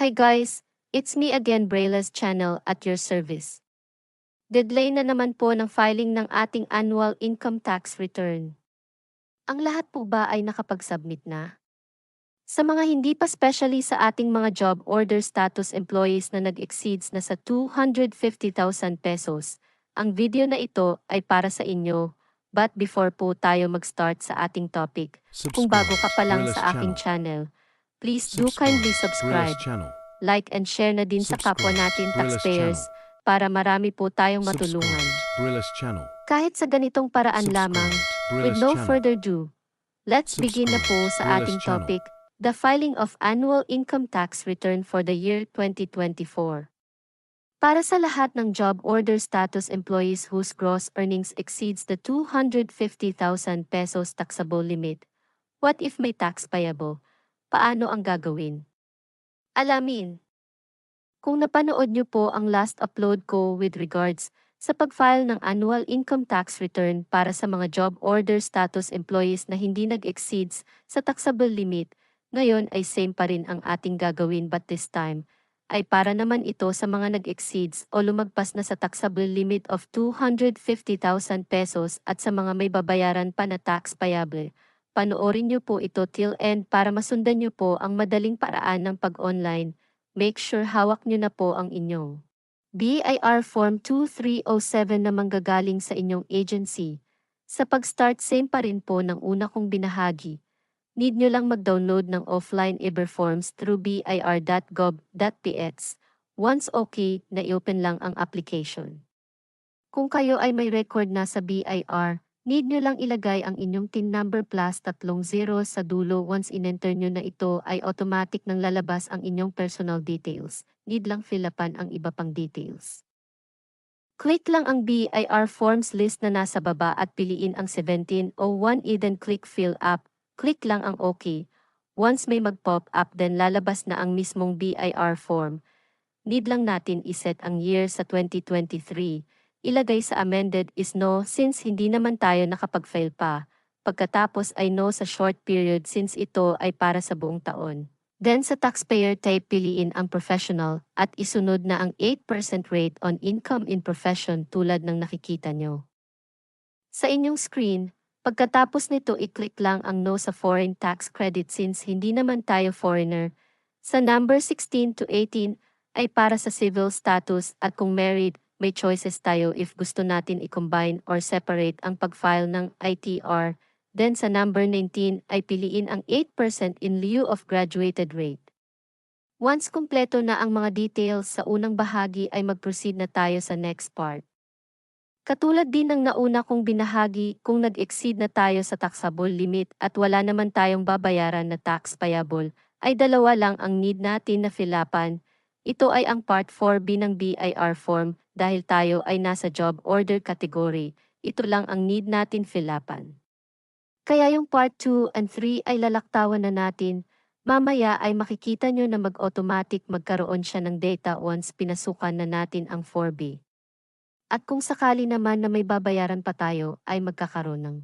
Hi guys, it's me again Brayla's channel at your service. Deadline na naman po ng filing ng ating annual income tax return. Ang lahat po ba ay nakapag-submit na? Sa mga hindi pa specially sa ating mga job order status employees na nag-exceeds na sa 250,000 pesos, ang video na ito ay para sa inyo. But before po tayo mag-start sa ating topic, kung bago ka pa lang sa aking channel, please do kindly subscribe, like and share na din sa kapwa natin taxpayers para marami po tayong matulungan. Kahit sa ganitong paraan lamang, with no further ado, let's begin na po sa ating topic, the filing of annual income tax return for the year 2024. Para sa lahat ng job order status employees whose gross earnings exceeds the 250,000 pesos taxable limit, what if may tax payable? Paano ang gagawin? Alamin. Kung napanood niyo po ang last upload ko with regards sa pag-file ng annual income tax return para sa mga job order status employees na hindi nag-exceeds sa taxable limit, ngayon ay same pa rin ang ating gagawin but this time ay para naman ito sa mga nag-exceeds o lumagpas na sa taxable limit of 250,000 pesos at sa mga may babayaran pa na tax payable. Panoorin niyo po ito till end para masundan niyo po ang madaling paraan ng pag-online. Make sure hawak niyo na po ang inyong BIR Form 2307 na manggagaling sa inyong agency. Sa pag-start same pa rin po ng una kong binahagi. Need nyo lang mag-download ng offline IBER forms through bir.gov.px. Once okay, na-open lang ang application. Kung kayo ay may record na sa BIR, need nyo lang ilagay ang inyong TIN number plus tatlong zero sa dulo once in-enter nyo na ito ay automatic nang lalabas ang inyong personal details. Need lang fill upan ang iba pang details. Click lang ang BIR forms list na nasa baba at piliin ang 1701 e then click fill up. Click lang ang OK. Once may mag-pop up then lalabas na ang mismong BIR form. Need lang natin iset ang year sa 2023. Ilagay sa amended is no since hindi naman tayo nakapag-file pa. Pagkatapos ay no sa short period since ito ay para sa buong taon. Then sa taxpayer type piliin ang professional at isunod na ang 8% rate on income in profession tulad ng nakikita nyo. Sa inyong screen, pagkatapos nito i-click lang ang no sa foreign tax credit since hindi naman tayo foreigner. Sa number 16 to 18 ay para sa civil status at kung married, may choices tayo if gusto natin i-combine or separate ang pag-file ng ITR. Then sa number 19 ay piliin ang 8% in lieu of graduated rate. Once kumpleto na ang mga details sa unang bahagi ay mag-proceed na tayo sa next part. Katulad din ng nauna kong binahagi kung nag-exceed na tayo sa taxable limit at wala naman tayong babayaran na tax payable, ay dalawa lang ang need natin na filapan. Ito ay ang Part 4B ng BIR form dahil tayo ay nasa job order category. Ito lang ang need natin filapan. Kaya yung part 2 and 3 ay lalaktawan na natin. Mamaya ay makikita nyo na mag-automatic magkaroon siya ng data once pinasukan na natin ang 4B. At kung sakali naman na may babayaran pa tayo, ay magkakaroon ng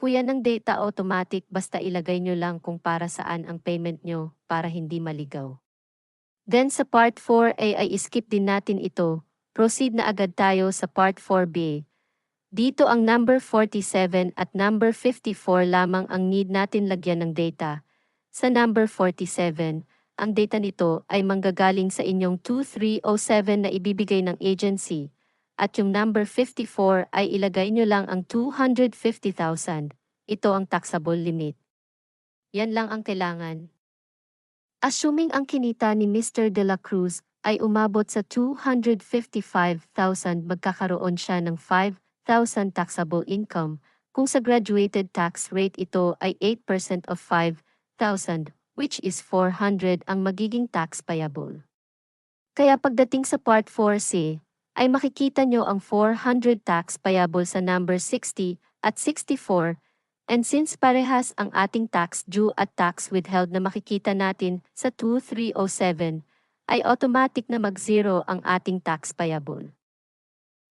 puya ng data automatic basta ilagay nyo lang kung para saan ang payment nyo para hindi maligaw. Then sa part 4A ay skip din natin ito, proceed na agad tayo sa part 4B. Dito ang number 47 at number 54 lamang ang need natin lagyan ng data. Sa number 47, ang data nito ay manggagaling sa inyong 2307 na ibibigay ng agency. At yung number 54 ay ilagay nyo lang ang 250,000. Ito ang taxable limit. Yan lang ang kailangan. Assuming ang kinita ni Mr. De La Cruz ay umabot sa 255,000 magkakaroon siya ng 5,000 taxable income. Kung sa graduated tax rate ito ay 8% of 5,000, which is 400 ang magiging tax payable. Kaya pagdating sa Part 4C, ay makikita nyo ang 400 tax payable sa number 60 at 64 And since parehas ang ating tax due at tax withheld na makikita natin sa 2307, ay automatic na mag-zero ang ating tax payable.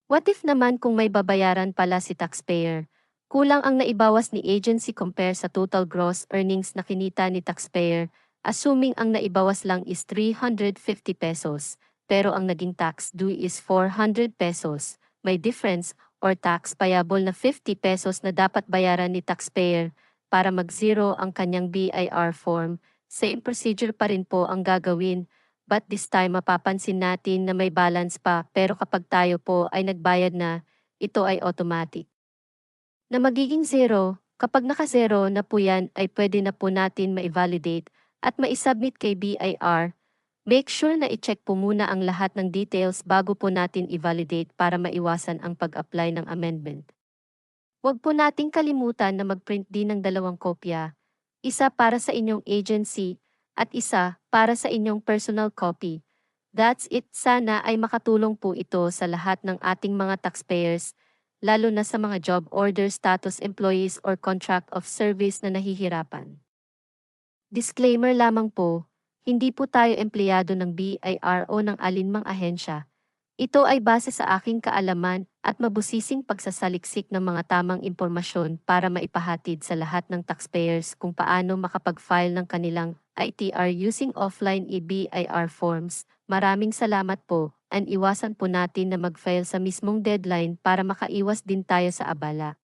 What if naman kung may babayaran pala si taxpayer? Kulang ang naibawas ni agency compare sa total gross earnings na kinita ni taxpayer assuming ang naibawas lang is 350 pesos, pero ang naging tax due is 400 pesos, may difference or tax payable na 50 pesos na dapat bayaran ni taxpayer para mag-zero ang kanyang BIR form, same procedure pa rin po ang gagawin, but this time mapapansin natin na may balance pa pero kapag tayo po ay nagbayad na, ito ay automatic. Na magiging zero, kapag naka-zero na po yan ay pwede na po natin ma-validate at ma-submit kay BIR. Make sure na i-check po muna ang lahat ng details bago po natin i-validate para maiwasan ang pag-apply ng amendment. Huwag po nating kalimutan na mag-print din ng dalawang kopya, isa para sa inyong agency at isa para sa inyong personal copy. That's it. Sana ay makatulong po ito sa lahat ng ating mga taxpayers, lalo na sa mga job order status employees or contract of service na nahihirapan. Disclaimer lamang po, hindi po tayo empleyado ng BIR o ng alinmang ahensya. Ito ay base sa aking kaalaman at mabusising pagsasaliksik ng mga tamang impormasyon para maipahatid sa lahat ng taxpayers kung paano makapag-file ng kanilang ITR using offline e-BIR forms. Maraming salamat po, and iwasan po natin na mag-file sa mismong deadline para makaiwas din tayo sa abala.